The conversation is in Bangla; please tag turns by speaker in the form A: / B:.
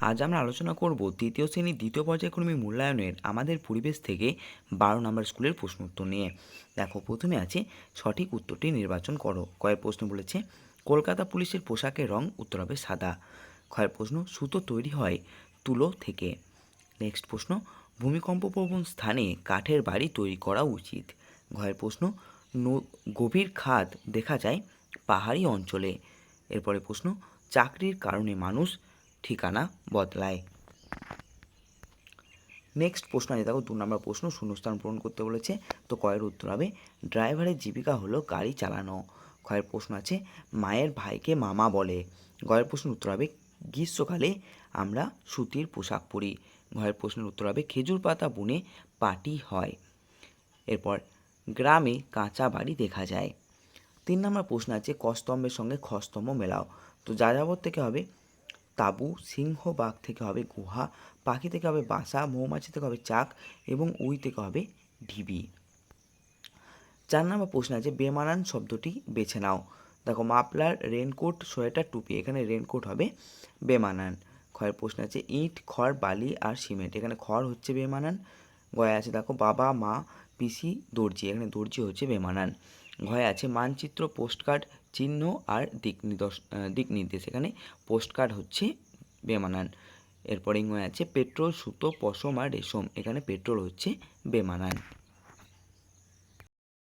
A: আজ আমরা আলোচনা করব তৃতীয় শ্রেণির দ্বিতীয় পর্যায়ক্রমিক মূল্যায়নের আমাদের পরিবেশ থেকে বারো নম্বর স্কুলের প্রশ্ন উত্তর নিয়ে। দেখো, প্রথমে আছে, সঠিক উত্তরটি নির্বাচন করো। কয়েক প্রশ্ন বলেছে, কলকাতা পুলিশের পোশাকের রং উত্তর হবে সাদা। ক্ষয়ের প্রশ্ন, সুতো তৈরি হয় তুলো থেকে। নেক্সট প্রশ্ন, ভূমিকম্প প্রবণ স্থানে কাঠের বাড়ি তৈরি করা উচিত। ঘয়ের প্রশ্ন গভীর খাদ দেখা যায় পাহাড়ি অঞ্চলে। এরপরে প্রশ্ন, চাকরির কারণে মানুষ ঠিকানা বদলায়। নেক্সট প্রশ্ন আছে, দেখো দু নম্বর প্রশ্ন, শূন্যস্থান পূরণ করতে বলেছে, তো কয়ের উত্তর হবে ড্রাইভারের জীবিকা হলো গাড়ি চালানো। ক্ষয়ের প্রশ্ন আছে, মায়ের ভাইকে মামা বলে। গয়ের প্রশ্নের উত্তর হবে, গ্রীষ্মকালে আমরা সুতির পোশাক পরি। ঘয়ের প্রশ্নের উত্তর হবে, খেজুর পাতা বুনে পাটি হয়। এরপর, গ্রামে কাঁচা বাড়ি দেখা যায়। তিন নম্বর প্রশ্ন আছে, কস্তম্ভের সঙ্গে খস্তম্ভ মেলাও। তো যাযাবর থেকে হবে তাঁবু, সিংহ বাঘ থেকে হবে গুহা, পাখি থেকে হবে বাসা, মৌমাছি থেকে হবে চাক এবং উই থেকে হবে ঢিবি। চার নম্বর প্রশ্ন আছে, বেমানান শব্দটি বেছে নাও। দেখো মাপলার রেনকোট, সোয়েটার, টুপি, এখানে রেনকোট হবে বেমানান। খয়ের প্রশ্ন আছে, ইট, খড়, বালি আর সিমেন্ট, এখানে খড় হচ্ছে বেমানান। গয়া আছে, দেখো, বাবা, মা, পিসি, দর্জি, এখানে দর্জি হচ্ছে বেমানান। ঘয়ে আছে মানচিত্র, পোস্টকার্ড, চিহ্ন আর দিক নির্দশ দিক নির্দেশ। এখানে পোস্টকার্ড হচ্ছে বেমানান। এরপরে ইংয়ে আছে পেট্রোল, সুতো, পশম আর রেশম। এখানে পেট্রোল হচ্ছে বেমানান।